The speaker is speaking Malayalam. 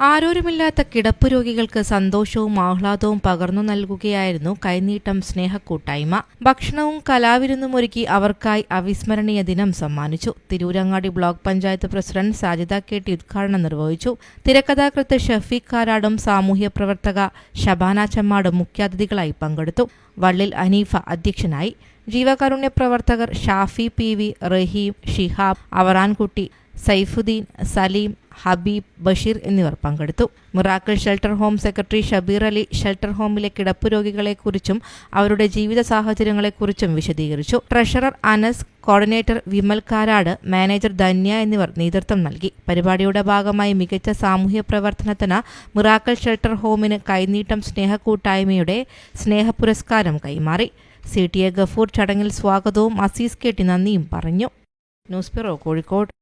ആരോരുമില്ലാത്ത കിടപ്പ് രോഗികൾക്ക് സന്തോഷവും ആഹ്ലാദവും പകർന്നു നൽകുകയായിരുന്നു കൈനീട്ടം സ്നേഹക്കൂട്ടായ്മ. ഭക്ഷണവും കലാവിരുന്നും ഒരുക്കി അവർക്കായി അവിസ്മരണീയ ദിനം സമ്മാനിച്ചു. Tirurangadi block panchayat president Sajida K. T. ഉദ്ഘാടനം നിർവഹിച്ചു. തിരക്കഥാകൃത്ത് ഷഫീഖ് കാരാടും സാമൂഹ്യ പ്രവർത്തക ഷബാന ചമ്മാടും മുഖ്യാതിഥികളായി പങ്കെടുത്തു. വള്ളിൽ അനീഫ അധ്യക്ഷനായി. ജീവകാരുണ്യ പ്രവർത്തകർ ഷാഫി പി വി റഹീം ഷിഹാബ് അവറാൻകുട്ടി സൈഫുദ്ദീൻ സലീം ഹബീബ് ബഷീർ എന്നിവർ പങ്കെടുത്തു. Miracle shelter home secretary Shabeer Ali shelter ഹോമിലെ കിടപ്പ് രോഗികളെക്കുറിച്ചും അവരുടെ ജീവിത സാഹചര്യങ്ങളെക്കുറിച്ചും വിശദീകരിച്ചു. Treasurer Anas coordinator Vimal Karat manager Dhanya എന്നിവർ നേതൃത്വം നൽകി. പരിപാടിയുടെ ഭാഗമായി മികച്ച സാമൂഹ്യ പ്രവർത്തനത്തിന് മിറാക്കിൾ ഷെൽട്ടർ ഹോമിന് കൈനീട്ടം സ്നേഹക്കൂട്ടായ്മയുടെ സ്നേഹ പുരസ്കാരം കൈമാറി. സി ടി എ ഗഫൂർ ചടങ്ങിൽ സ്വാഗതവും അസീസ് കെട്ടി നന്ദിയും പറഞ്ഞു. News bureau Kozhikode.